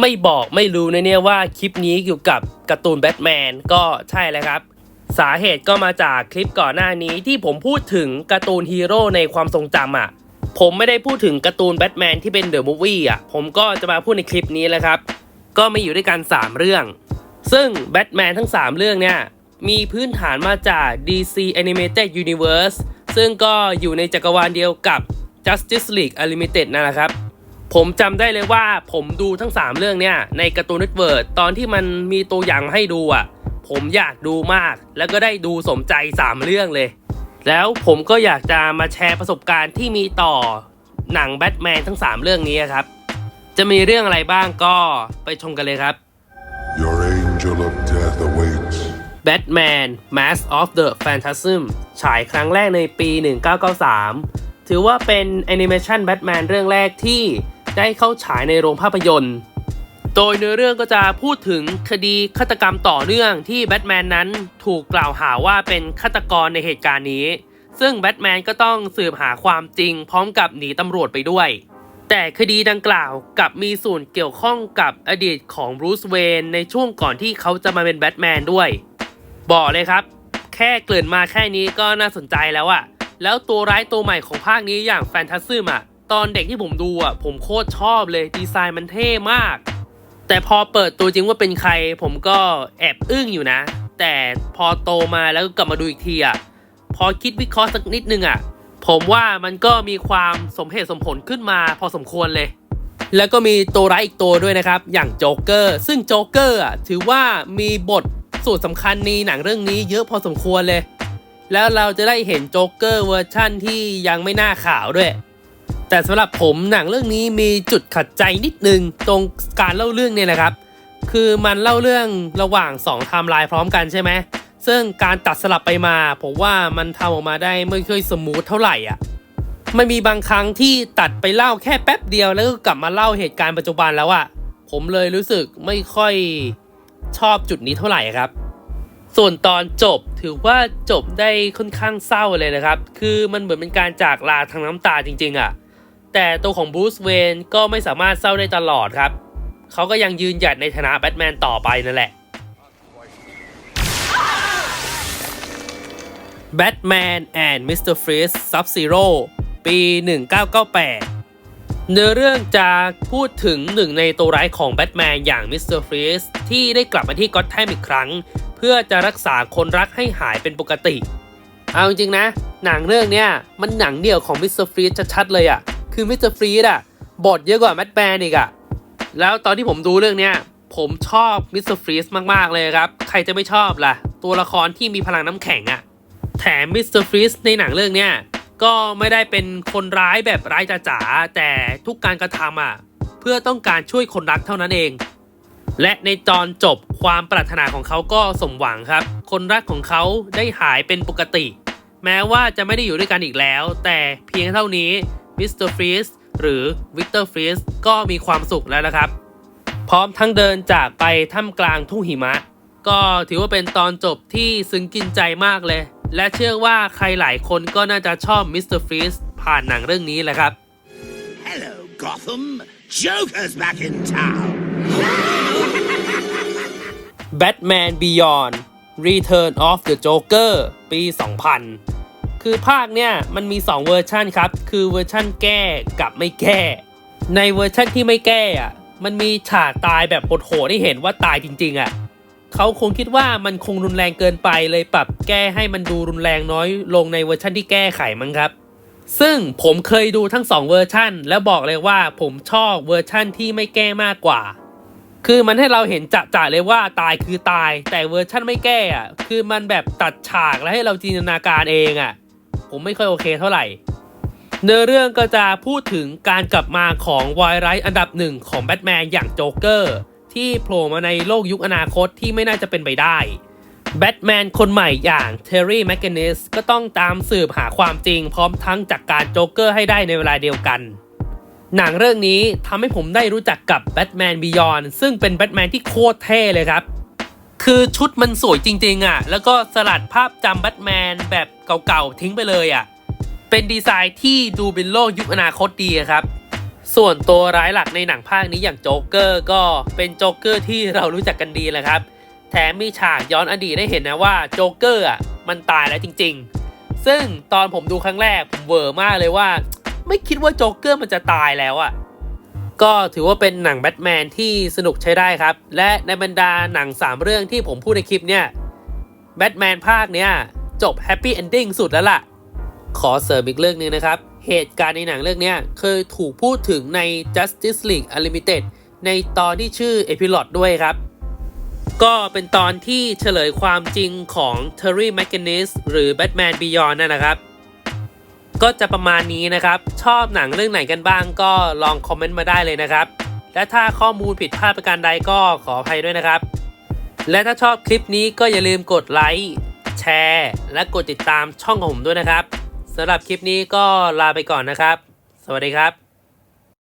ไม่บอกไม่รู้นะเนี่ยว่าคลิปนี้เกี่ยวกับการ์ตูนแบทแมนก็ใช่แล้วครับ สาเหตุก็มาจากคลิปก่อนหน้านี้ที่ผมพูดถึงการ์ตูนฮีโร่ในความทรงจำอะ ผมไม่ได้พูดถึงการ์ตูนแบทแมนที่เป็นเดอะมูฟวี่อะ ผมก็จะมาพูดในคลิปนี้แหละครับ ก็มีอยู่ด้วยกัน 3 เรื่อง ซึ่งแบทแมนทั้ง 3 เรื่องเนี่ย มีพื้นฐานมาจาก DC Animated Universe ซึ่งก็อยู่ในจักรวาลเดียวกับ Justice League Unlimited นั่นแหละครับ ผมจำได้เลยว่าผมดูทั้ง 3 เรื่องเนี่ยในการ์ตูนเน็ตเวิร์ตอนที่มันมีตัวอย่างมาให้ดูอะ ผมอยากดูมาก แล้วก็ได้ดูสมใจ 3 เรื่องเลย แล้วผมก็อยากจะมาแชร์ประสบการณ์ที่มีต่อหนังแบทแมนทั้ง 3 เรื่องนี้ครับ จะมีเรื่องอะไรบ้างก็ไปชมกันเลยครับ Your angel of death awaits. Batman Mask of the Phantasm ฉายครั้งแรกในปี 1993 ถือว่าเป็นแอนิเมชันแบทแมนเรื่องแรกที่ ได้เข้าฉายในโรงภาพยนตร์ โดยเนื้อเรื่องก็จะพูดถึงคดีฆาตกรรมต่อเนื่องที่แบทแมนนั้นถูกกล่าวหาว่าเป็นฆาตกรในเหตุการณ์นี้ ซึ่งแบทแมนก็ต้องสืบหาความจริงพร้อมกับหนีตำรวจไปด้วย แต่คดีดังกล่าวกับมีส่วนเกี่ยวข้องกับอดีตของบรูซเวนในช่วงก่อนที่เขาจะมาเป็นแบทแมนด้วย บอกเลยครับ แค่เกริ่นมาแค่นี้ก็น่าสนใจแล้วอะแล้วตัวร้ายตัวใหม่ของภาคนี้อย่างแฟนตาซึมอะ ตอนเด็กที่ผมดูอะผมโคตรชอบเลยดีไซน์มันเท่มาก แต่พอเปิดตัวจริงว่าเป็นใคร ผมก็แอบอึ้งอยู่นะ แต่พอโตมาแล้วก็กลับมาดูอีกทีอะพอคิดวิเคราะห์สักนิดนึงอะผมว่ามันก็มีความสมเหตุสมผลขึ้นมาพอสมควรเลย แล้วก็มีตัวร้ายอีกตัวด้วยนะครับ อย่างโจ๊กเกอร์ ซึ่งโจ๊กเกอร์อะถือว่ามีบทส่วนสำคัญในหนังเรื่องนี้เยอะพอสมควรเลย แล้วเราจะได้เห็นโจ๊กเกอร์เวอร์ชั่นที่ยังไม่น่าข่าวด้วย แต่สำหรับผมหนังเรื่องนี้มีจุดขัดใจนิดนึงตรงการเล่าเรื่องเนี่ยนะครับ คือมันเล่าเรื่องระหว่าง2ไทม์ไลน์พร้อมกันใช่ไหมซึ่งการตัดสลับไปมา ผมว่ามันทำออกมาได้ไม่ค่อยสมูทเท่าไหร่อะมันมีบางครั้งที่ตัดไปเล่าแค่แป๊บเดียวแล้วก็กลับมาเล่าเหตุการณ์ปัจจุบันแล้วอะผมเลยรู้สึกไม่ค่อยชอบจุดนี้เท่าไหร่ครับ ส่วนตอนจบถือว่าจบได้ค่อนข้างเศร้าเลยนะครับ คือมันเหมือนเป็นการจากลาทางน้ำตาจริง ๆอะ แต่ตัวของบรูซเวนก็ไม่สามารถเศร้าได้ตลอดครับ เขาก็ยังยืนหยัดในฐานะแบทแมนต่อไปนั่นแหละ Batman and Mr. Freeze Sub-Zero ปี 1998 เนื้อเรื่องจะพูดถึงหนึ่งในตัวร้ายของแบทแมนอย่าง Mr. Freeze ที่ได้กลับมาที่ก็อตแทมอีกครั้ง เพื่อจะรักษาคนรักให้หายเป็นปกติ เอาจริงนะ หนังเรื่องเนี้ยมันหนังเดี่ยวของ Mr. Freeze ชัดๆเลยอะ่ะ คือ Mr. Freeze อะบทเยอะกว่าแบทแมนอีกอะแล้วตอนที่ผมดูเรื่องเนี้ยผมชอบ Mr. Freeze มาก ๆ เลยครับ ใครจะไม่ชอบล่ะ ตัวละครที่มีพลังน้ำแข็งอะแถมมิสเตอร์ฟรีสในหนังเรื่องเนี้ยก็ไม่ได้เป็นคนร้ายแบบร้ายจ๋าแต่ทุกการกระทำอะเพื่อต้องการช่วยคนรักเท่านั้นเอง และในตอนจบความปรารถนาของเขาก็สมหวังครับ คนรักของเขาได้หายเป็นปกติ แม้ว่าจะไม่ได้อยู่ด้วยกันอีกแล้ว แต่เพียงเท่านี้ มิสเตอร์ฟรีสหรือวิกเตอร์ฟรีสก็มีความสุขแล้วนะครับ พร้อมทั้งเดินจากไปท่ามกลางทุ่งหิมะ ก็ถือว่าเป็นตอนจบที่ซึ้งกินใจมากเลย และเชื่อว่าใครหลายคนก็น่าจะชอบมิสเตอร์ฟรีสผ่านหนังเรื่องนี้แหละครับ Hello, Gotham. Joker's back in town. Batman Beyond Return of the Joker ปี 2000 คือภาคเนี่ยมันมี 2 เวอร์ชันครับ คือเวอร์ชันแก้กับไม่แก้ ในเวอร์ชันที่ไม่แก้อะมันมีฉากตายแบบโหดๆให้เห็นว่าตายจริง ๆอะเขาคงคิดว่ามันคงรุนแรงเกินไปเลยปรับแก้ให้มันดูรุนแรงน้อยลงในเวอร์ชันที่แก้ไขมั้งครับ ซึ่งผมเคยดูทั้ง 2 เวอร์ชันแล้วบอกเลยว่าผมชอบเวอร์ชันที่ไม่แก้มากกว่า คือมันให้เราเห็นจะจะๆเลยว่าตายคือตาย แต่เวอร์ชั่นไม่แก้อะคือมันแบบตัดฉากแล้วให้เราจินตนาการเองอะ ผมไม่ค่อยโอเคเท่าไหร่ เนื้อเรื่องก็จะพูดถึงการกลับมาของวายไรอันดับหนึ่งของแบทแมนอย่างโจ๊กเกอร์ที่โผล่มาในโลกยุคอนาคตที่ไม่น่าจะเป็นไปได้แบทแมนคนใหม่อย่างเทอร์รี่แมกเกนิสก็ต้องตามสืบหาความจริงพร้อมทั้งจัดกการโจ๊กเกอร์ให้ได้ในเวลาเดียวกัน หนังเรื่องนี้ทำให้ผมได้รู้จักกับแบทแมนบียอนซึ่งเป็นแบทแมนที่โคตรเท่เลยครับ คือชุดมันสวยจริง ๆอะ แล้วก็สลัดภาพจำแบทแมนแบบเก่าๆทิ้งไปเลยอะ เป็นดีไซน์ที่ดูเป็นโลกยุคอนาคตดีครับ ส่วนตัวร้ายหลักในหนังภาคนี้อย่างโจ๊กเกอร์ก็เป็นโจ๊กเกอร์ที่เรารู้จักกันดีแหละครับ แถมมีฉากย้อนอดีตได้เห็นนะว่าโจ๊กเกอร์อะมันตายแล้วจริง ๆ ซึ่งตอนผมดูครั้งแรกผมเวอร์มากเลยว่า ไม่คิดว่าโจ๊กเกอร์มันจะตายแล้วอะ ก็ถือว่าเป็นหนังแบทแมนที่สนุกใช้ได้ครับ และในบรรดาหนัง 3 เรื่องที่ผมพูดในคลิปเนี่ยแบทแมนภาคเนี้ยจบแฮปปี้เอนดิ้งสุดแล้วล่ะ ขอเสริมอีกเรื่องหนึงนะครับ เหตุการณ์ในหนังเรื่องเนี้ยเคยถูกพูดถึงใน Justice League Unlimited ในตอนที่ชื่อ Epilogue ด้วยครับ ก็เป็นตอนที่เฉลยความจริงของ Terry McGinnis หรือ Batman Beyond นั่นนะครับ ก็จะประมาณนี้นะครับ ชอบหนังเรื่องไหนกันบ้างก็ลองคอมเมนต์มาได้เลยนะครับ และถ้าข้อมูลผิดพลาดประการใดก็ขออภัยด้วยนะครับ และถ้าชอบคลิปนี้ก็อย่าลืมกดไลค์แชร์ และกดติดตามช่องของผมด้วยนะครับสำหรับคลิปนี้ก็ลาไปก่อนนะครับ สวัสดีครับ